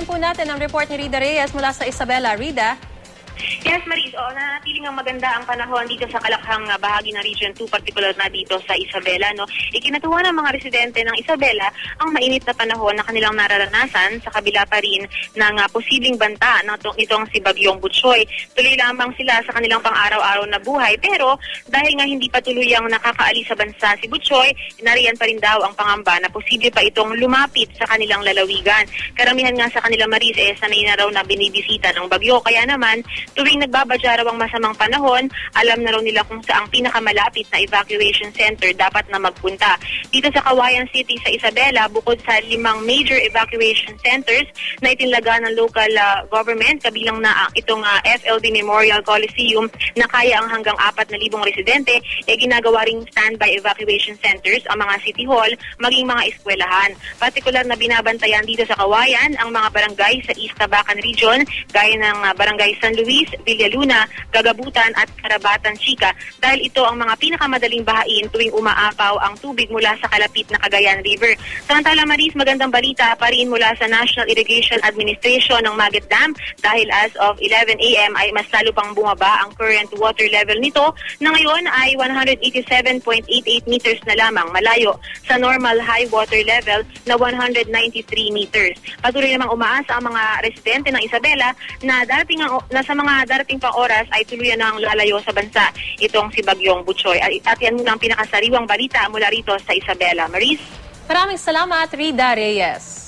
Balikan po natin ang report ni Rida Reyes mula sa Isabela. Rida? Yes, Maris. Oo, nanatiling ang maganda ang panahon dito sa kalakhang ah, bahagi ng Region 2, particular na dito sa Isabela. No? Ikinatuwa ng mga residente ng Isabela ang mainit na panahon na kanilang nararanasan sa kabila pa rin ng ah, posibleng banta ng itong si Bagyong Butchoy. Tuloy lamang sila sa kanilang pang-araw-araw na buhay. Pero dahil nga hindi pa tuluyang nakakaalis sa bansa si Butchoy, nariyan pa rin daw ang pangamba na posible pa itong lumapit sa kanilang lalawigan. Karamihan nga sa kanila Maris eh sanay na raw na binibisita ng bagyo. Kaya naman, tuwing nagbabadya raw ang masamang panahon, alam na raw nila kung saang pinakamalapit na evacuation center dapat na magpunta. Dito sa Kawayan City sa Isabela, bukod sa limang major evacuation centers na itinlaga ng local ah, government, kabilang na itong ah, FLB Memorial Coliseum na kaya ang hanggang 4,000 residente, eh ginagawa ring standby evacuation centers ang mga city hall, maging mga eskwelahan. Partikular na binabantayan dito sa Kawayan ang mga barangay sa East Tabacan Region, gaya ng ah, Barangay San Luis, Villaluna, Gagabutan at Karabatan Chica dahil ito ang mga pinakamadaling bahain tuwing umaapaw ang tubig mula sa kalapit na Cagayan River. Samantala Maris, magandang balita pa rin mula sa National Irrigation Administration ng Magat Dam dahil as of 11 a.m. ay mas lalo pang bumaba ang current water level nito na ngayon ay 187.88 meters na lamang malayo sa normal high water level na 193 meters. Patuloy namang umaasa ang mga residente ng Isabela na darating ang, na sa mga darating pang oras ay tuluyan ang lalayo sa bansa itong si Bagyong Butchoy. At, at yan muna ang pinakasariwang balita mula rito sa Isabela. Maris? Maraming salamat, Rida Reyes.